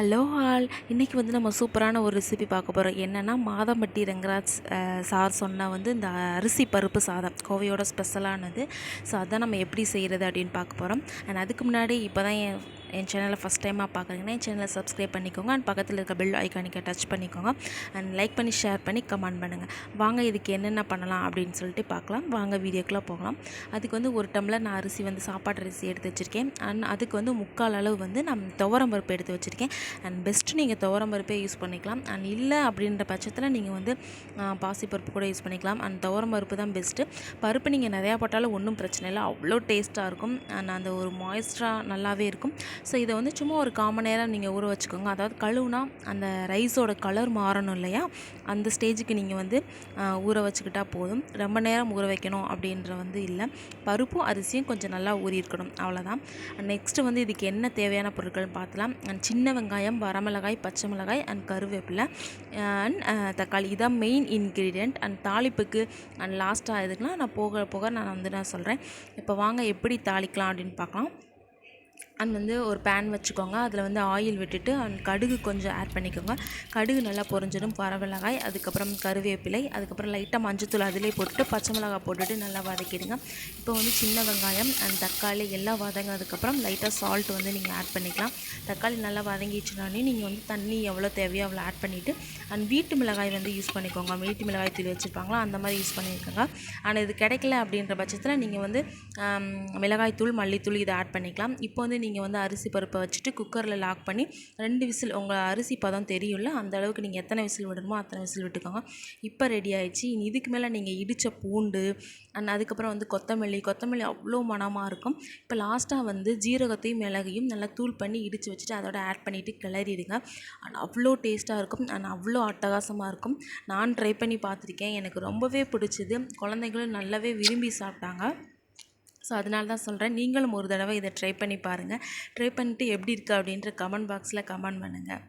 Hello all. இன்றைக்கி வந்து நம்ம சூப்பரான ஒரு ரெசிபி பார்க்க போகிறோம் என்னென்னா மாதம்பட்டி ரங்கராஜ் சார் சொன்னால் வந்து இந்த அரிசி பருப்பு சாதம் கோவையோட ஸ்பெஷலானது ஸோ அதான் நம்ம எப்படி செய்கிறது அப்படின்னு பார்க்க போகிறோம் அண்ட் அதுக்கு முன்னாடி இப்போ தான் என் என் சேனலை ஃபஸ்ட் டைமாக பார்க்குறீங்கன்னா என் சேனலை சப்ஸ்கிரைப் பண்ணிக்கோங்க. அண்ட் பக்கத்தில் இருக்க பெல் ஐக்கானிக்கை டச் பண்ணிக்கோங்க. அண்ட் லைக் பண்ணி ஷேர் பண்ணி கமெண்ட் பண்ணுங்கள் வாங்க இதுக்கு என்னென்ன பண்ணலாம் அப்படின்னு சொல்லிட்டு பார்க்கலாம். வாங்க வீடியோக்குள்ளே போகலாம். அதுக்கு வந்து ஒரு டம்ளர் நான் அரிசி வந்து சாப்பாட்டு அரிசி எடுத்து வச்சுருக்கேன். அண்ட் அதுக்கு வந்து முக்கால் அளவு வந்து நான் துவரம் பருப்பு எடுத்து வச்சுருக்கேன். அண்ட் பெஸ்ட்டு நீங்கள் துவரம் பருப்பே யூஸ் பண்ணிக்கலாம். அண்ட் இல்லை அப்படின்ற பட்சத்தில் நீங்கள் வந்து பாசிப்பருப்பு கூட யூஸ் பண்ணிக்கலாம். அண்ட் துவரம் பருப்பு தான் பெஸ்ட்டு பருப்பு நீங்கள் நிறையா போட்டாலும் ஒன்றும் பிரச்சனை இல்லை. அவ்வளோ டேஸ்ட்டாக இருக்கும். அண்ட் அந்த ஒரு மாய்ஸ்டராக நல்லாவே இருக்கும். ஸோ இதை வந்து சும்மா ஒரு காமன் நேரம் நீங்கள் ஊற வச்சுக்கோங்க. அதாவது கழுவுனா அந்த ரைஸோட கலர் மாறணும் இல்லையா? அந்த ஸ்டேஜுக்கு நீங்கள் வந்து ஊற வச்சுக்கிட்டா போதும். ரொம்ப நேரம் ஊற வைக்கணும் அப்படின்ற வந்து இல்லை. பருப்பும் அரிசியும் கொஞ்சம் நல்லா ஊறி இருக்கணும். அவ்வளோதான் நெக்ஸ்ட்டு வந்து இதுக்கு என்ன தேவையான பொருட்கள்னு பார்த்தலாம். அண்ட் சின்ன வெங்காயம் வரமிளகாய் பச்சை மிளகாய் அண்ட் கருவேப்பிலை. அண்ட் தக்காளி. இதான் மெயின் இன்க்ரீடியண்ட் அண்ட் தாளிப்புக்கு அண்ட் லாஸ்ட்டாக இதுக்கெலாம் நான் போக போக நான் வந்து நான் சொல்கிறேன் இப்போ வாங்க எப்படி தாளிக்கலாம் அப்படின்னு பார்க்கலாம். அண்ட் வந்து ஒரு பேன் வச்சுக்கோங்க. அதில் வந்து ஆயில் விட்டுட்டு அண்ட் கடுகு கொஞ்சம் ஆட் பண்ணிக்கோங்க. கடுகு நல்லா பொரிஞ்சிடும். பரவலகாய் அதுக்கப்புறம் கருவேப்பிலை அதுக்கப்புறம் லைட்டாக மஞ்சத்தூள் அதிலே போட்டுட்டு பச்சை மிளகாய் போட்டுட்டு நல்லா வதக்கிடுங்க. இப்போ வந்து சின்ன வெங்காயம் அண்ட் தக்காளி எல்லாம் வதங்கினதுக்கப்புறம் லைட்டாக சால்ட் வந்து நீங்கள் ஆட் பண்ணிக்கலாம். தக்காளி நல்லா வதங்கிச்சுனாலே நீங்கள் வந்து தண்ணி எவ்வளோ தேவையோ அவ்வளோ ஆட் பண்ணிவிட்டு அண்ட் வீட்டு மிளகாய் வந்து யூஸ் பண்ணிக்கோங்க. வீட்டு மிளகாய் தூள் வச்சுருப்பாங்களா அந்த மாதிரி யூஸ் பண்ணியிருக்கோங்க ஆனால் இது கிடைக்கல அப்படின்ற பட்சத்தில் நீங்கள் வந்து மிளகாய் தூள் மல்லித்தூள் இதை ஆட் பண்ணிக்கலாம். இப்போ வந்து நீங்கள் நீங்கள் வந்து அரிசி பருப்பை வச்சுட்டு குக்கரில் லாக் பண்ணி ரெண்டு விசில் உங்கள் அரிசி பதம் தெரியும்ல அந்த அளவுக்கு நீங்கள் எத்தனை விசில் விடணுமோ அத்தனை விசில் விட்டுக்கோங்க. இப்போ ரெடி ஆயிடுச்சு. இனி இதுக்கு மேலே நீங்கள் இடித்த பூண்டு அண்ட் அதுக்கப்புறம் வந்து கொத்தமல்லி கொத்தமல்லி அவ்வளோ மணமாக இருக்கும். இப்போ லாஸ்ட்டாக வந்து ஜீரகத்தையும் மிளகையும் நல்லா தூள் பண்ணி இடித்து வச்சுட்டு அதோட ஆட் பண்ணிவிட்டு கிளறிடுங்க. அண்ட் அவ்வளோ டேஸ்ட்டாக இருக்கும். அண்ட் அவ்வளோ அட்டகாசமாக இருக்கும். நான் ட்ரை பண்ணி பார்த்துருக்கேன். எனக்கு ரொம்பவே பிடிச்சது. குழந்தைங்களும் நல்லாவே விரும்பி சாப்பிட்டாங்க. ஸோ அதனால தான் சொல்கிறேன் நீங்களும் ஒரு தடவை இதை ட்ரை பண்ணி பாருங்கள் ட்ரை பண்ணிட்டு எப்படி இருக்குது அப்படின்ற கமெண்ட் பாக்ஸில் கமெண்ட் பண்ணுங்கள்